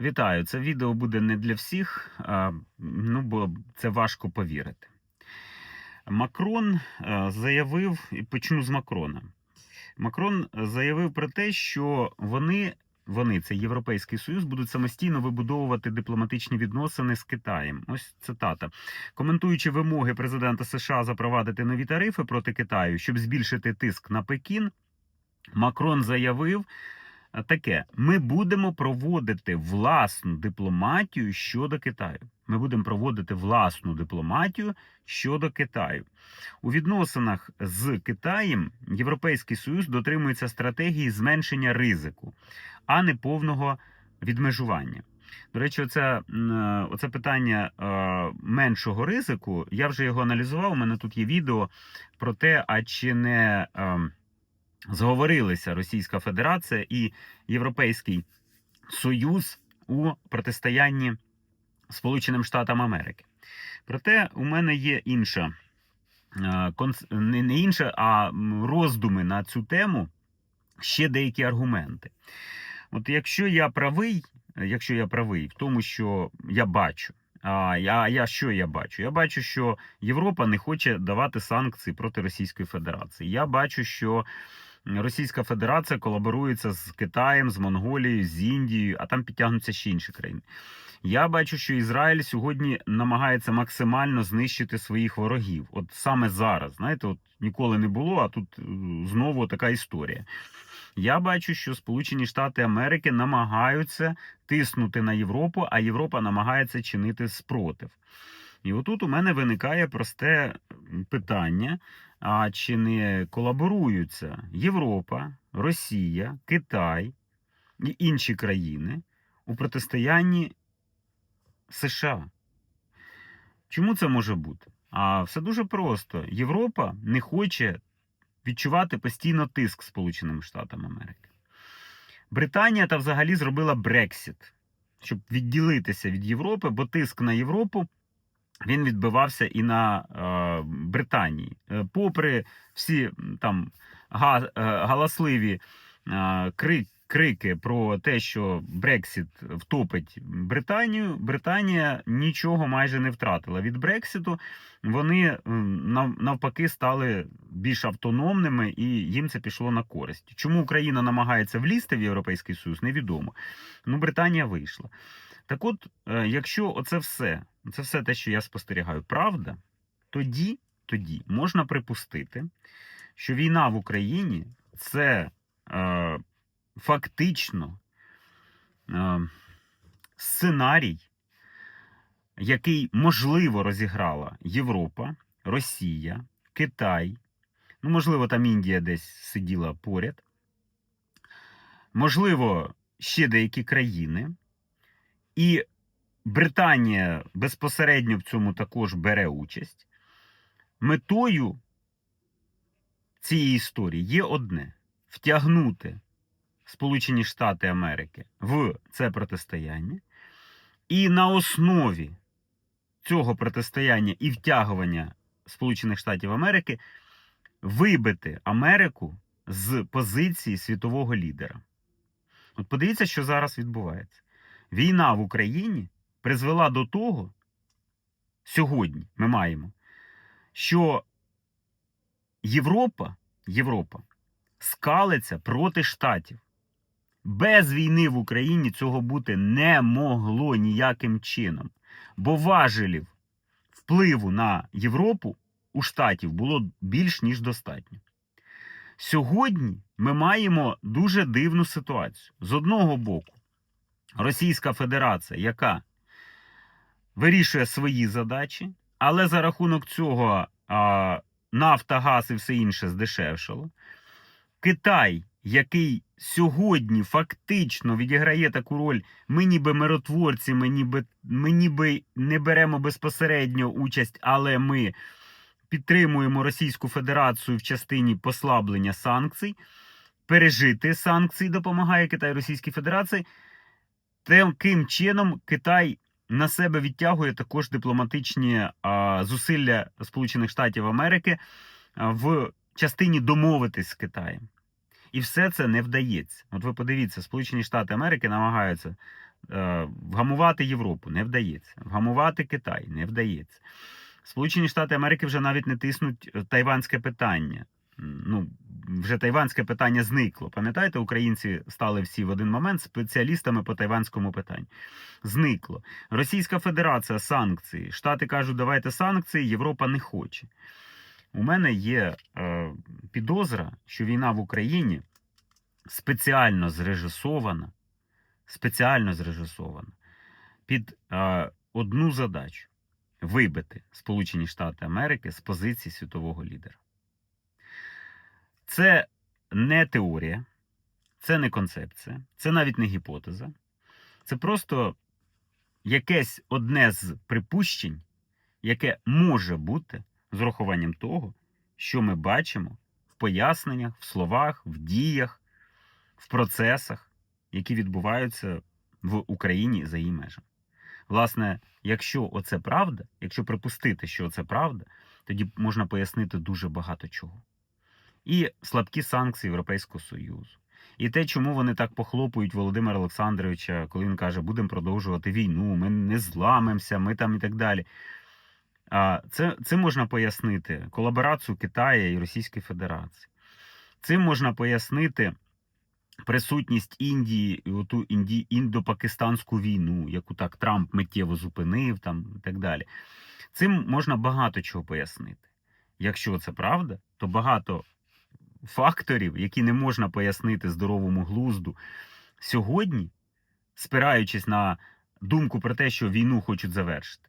Вітаю! Це відео буде не для всіх, ну бо це важко повірити. Макрон е, заявив, і почну з Макрона. Макрон заявив про те, що вони, вони, це Європейський Союз, будуть самостійно вибудовувати дипломатичні відносини з Китаєм. Ось цитата. Коментуючи вимоги президента США запровадити нові тарифи проти Китаю, щоб збільшити тиск на Пекін, Макрон заявив. Таке, ми будемо проводити власну дипломатію щодо Китаю. Ми будемо проводити власну дипломатію щодо Китаю. У відносинах з Китаєм Європейський Союз дотримується стратегії зменшення ризику, а не повного відмежування. До речі, оце, е, оце питання е, меншого ризику. Я вже його аналізував. У мене тут є відео про те, а чи не. Зговорилися Російська Федерація і Європейський Союз у протистоянні Сполученим Штатам Америки. Проте у мене є інша е, не інша, а роздуми на цю тему, ще деякі аргументи. От якщо я правий, якщо я правий в тому, що я бачу. А я, я що я бачу? Я бачу, що Європа не хоче давати санкції проти Російської Федерації. Я бачу, що Російська Федерація колаборується з Китаєм, з Монголією, з Індією, а там підтягнуться ще інші країни. Я бачу, що Ізраїль сьогодні намагається максимально знищити своїх ворогів. От саме зараз, знаєте, от ніколи не було, а тут е, знову така історія. Я бачу, що Сполучені Штати Америки намагаються тиснути на Європу, а Європа намагається чинити спротив. І отут у мене виникає просте питання: а чи не колаборуються Європа, Росія, Китай і інші країни у протистоянні США? Чому це може бути? А все дуже просто. Європа не хоче відчувати постійно тиск Сполученим Штатам Америки. Британія та взагалі зробила Брексіт, щоб відділитися від Європи, бо тиск на Європу він відбивався і на е, Британії. Е, попри всі там га, е, галасливі е, кри, крики про те, що Брексіт втопить Британію, Британія нічого майже не втратила від Брекситу. Вони навпаки стали більш автономними, і їм це пішло на користь. Чому Україна намагається влізти в Європейський Союз, невідомо. Ну, Британія вийшла. Так от, е, якщо оце все, це все те, що я спостерігаю, правда, тоді, тоді можна припустити, що війна в Україні це е, фактично е, сценарій, який можливо розіграла Європа, Росія, Китай. Ну, можливо, там Індія десь сиділа поряд. Можливо, ще деякі країни. І Британія безпосередньо в цьому також бере участь. Метою цієї історії є одне: втягнути Сполучені Штати Америки в це протистояння, і на основі цього протистояння і втягування Сполучених Штатів Америки вибити Америку з позиції світового лідера. От подивіться, що зараз відбувається. Війна в Україні призвела до того, сьогодні ми маємо, що Європа, Європа скалиться проти штатів. Без війни в Україні цього бути не могло ніяким чином. Бо важелів впливу на Європу у штатів було більш ніж достатньо. Сьогодні ми маємо дуже дивну ситуацію. З одного боку, Російська Федерація, яка вирішує свої задачі, але за рахунок цього а, нафта, газ і все інше здешевшало. Китай, який сьогодні фактично відіграє таку роль, ми ніби миротворці, ми ніби, ми ніби не беремо безпосередньо участь, але ми підтримуємо Російську Федерацію в частині послаблення санкцій. Пережити санкції допомагає Китай Російській Федерації. Таким чином Китай на себе відтягує також дипломатичні а, зусилля Сполучених Штатів Америки в частині домовитись з Китаєм. І все це не вдається. От ви подивіться, Сполучені Штати Америки намагаються Е, Вгамувати Європу не вдається. Вгамувати Китай не вдається. Сполучені Штати Америки вже навіть не тиснуть е, тайванське питання. Ну, вже тайванське питання зникло. Пам'ятаєте, українці стали всі в один момент спеціалістами по тайванському питанню. Зникло. Російська Федерація санкції. Штати кажуть, давайте санкції, Європа не хоче. У мене є е, підозра, що війна в Україні спеціально зрежисована, спеціально зрежисована під е, одну задачу вибити Сполучені Штати Америки з позиції світового лідера. Це не теорія, це не концепція, це навіть не гіпотеза. Це просто якесь одне з припущень, яке може бути з урахуванням того, що ми бачимо в поясненнях, в словах, в діях, в процесах, які відбуваються в Україні за її межами. Власне, якщо оце правда, якщо припустити, що це правда, тоді можна пояснити дуже багато чого. І слабкі санкції Європейського Союзу, і те, чому вони так похлопують Володимира Олександровича, коли він каже, будемо продовжувати війну, ми не зламемося, ми там і так далі. Це, Цим можна пояснити колаборацію Китаю і Російської Федерації. Цим можна пояснити присутність Індії і оту інді, індо-пакистанську війну, яку так Трамп миттєво зупинив, там і так далі. Цим можна багато чого пояснити. Якщо це правда, то багато факторів, які не можна пояснити здоровому глузду, сьогодні, спираючись на думку про те, що війну хочуть завершити,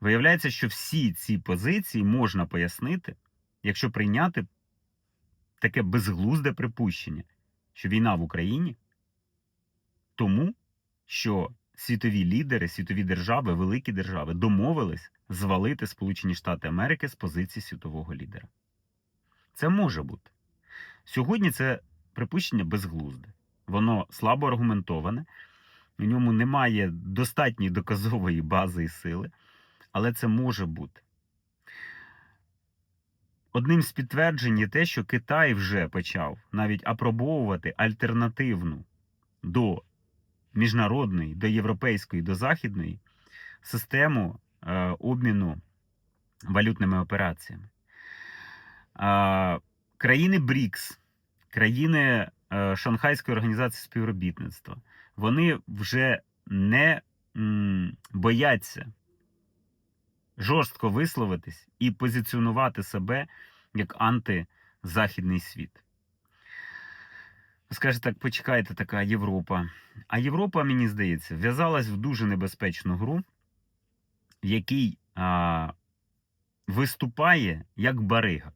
виявляється, що всі ці позиції можна пояснити, якщо прийняти таке безглузде припущення, що війна в Україні тому, що світові лідери, світові держави, великі держави домовились звалити Сполучені Штати Америки з позиції світового лідера. Це може бути. Сьогодні це припущення безглузде. Воно слабо аргументоване, в ньому немає достатньої доказової бази і сили, але це може бути. Одним з підтверджень є те, що Китай вже почав навіть апробовувати альтернативну до міжнародної, до європейської, до західної систему е, обміну валютними операціями. Країни БРІКС, країни е, Шанхайської організації співробітництва, вони вже не бояться жорстко висловитись і позиціонувати себе як антизахідний світ. Скажете, так, почекайте, така Європа. А Європа, мені здається, в'язалась в дуже небезпечну гру, в якій а, виступає як барига.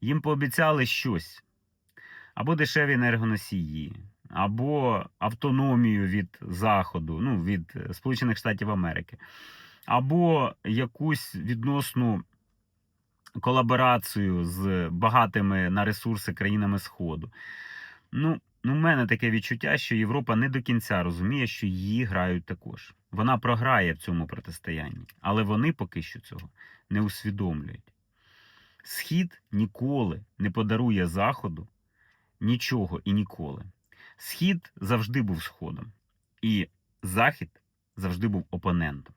Їм пообіцяли щось або дешеві енергоносії, або автономію від Заходу, ну, від Сполучених Штатів Америки, або якусь відносну колаборацію з багатими на ресурси країнами Сходу. Ну, ну, в мене таке відчуття, що Європа не до кінця розуміє, що її грають також. Вона програє в цьому протистоянні, але вони поки що цього не усвідомлюють. Схід ніколи не подарує Заходу нічого і ніколи. Схід завжди був сходом, і Захід завжди був опонентом.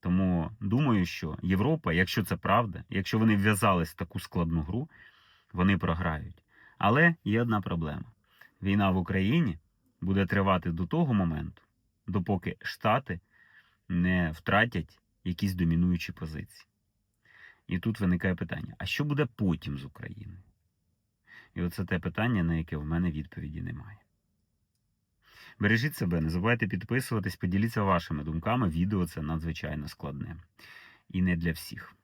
Тому думаю, що Європа, якщо це правда, якщо вони вв'язались в таку складну гру, вони програють. Але є одна проблема: війна в Україні буде тривати до того моменту, допоки Штати не втратять якісь домінуючі позиції. І тут виникає питання: а що буде потім з Україною? І оце те питання, на яке в мене відповіді немає. Бережіть себе, не забувайте підписуватись, поділіться вашими думками. Відео це надзвичайно складне і не для всіх.